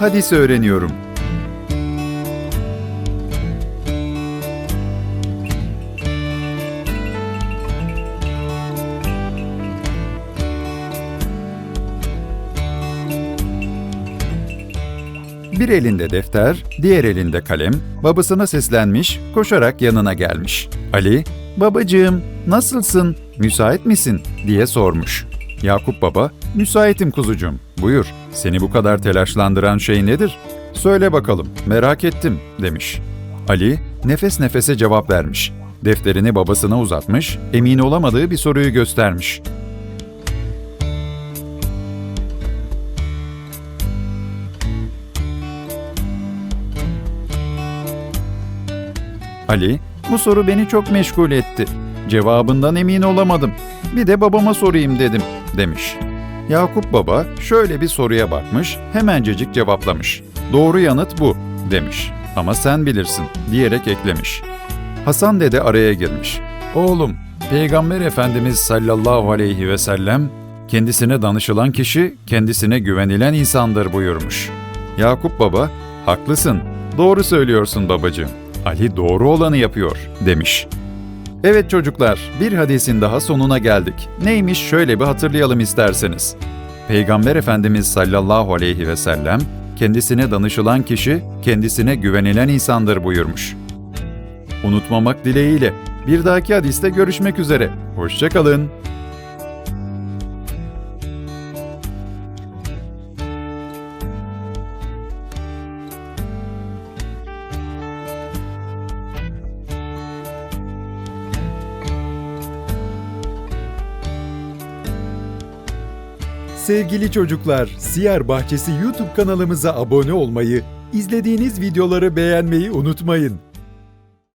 hadis öğreniyorum. Bir elinde defter, diğer elinde kalem, babasına seslenmiş, koşarak yanına gelmiş. Ali, "Babacığım, nasılsın? Müsait misin?" diye sormuş. Yakup baba, "Müsaitim kuzucuğum. Buyur. Seni bu kadar telaşlandıran şey nedir? Söyle bakalım. Merak ettim." demiş. Ali nefes nefese cevap vermiş. Defterini babasına uzatmış, emin olamadığı bir soruyu göstermiş. Ali, bu soru beni çok meşgul etti. Cevabından emin olamadım. Bir de babama sorayım dedim, demiş. Yakup baba şöyle bir soruya bakmış, hemencecik cevaplamış. Doğru yanıt bu, demiş. Ama sen bilirsin, diyerek eklemiş. Hasan dede araya girmiş. Oğlum, Peygamber Efendimiz sallallahu aleyhi ve sellem, kendisine danışılan kişi, kendisine güvenilen insandır buyurmuş. Yakup baba, haklısın, doğru söylüyorsun babacığım. Ali doğru olanı yapıyor, demiş. Evet çocuklar, bir hadisin daha sonuna geldik. Neymiş şöyle bir hatırlayalım isterseniz. Peygamber Efendimiz sallallahu aleyhi ve sellem, kendisine danışılan kişi, kendisine güvenilen insandır buyurmuş. Unutmamak dileğiyle bir dahaki hadiste görüşmek üzere. Hoşçakalın. Sevgili çocuklar, Siyer Bahçesi YouTube kanalımıza abone olmayı, izlediğiniz videoları beğenmeyi unutmayın.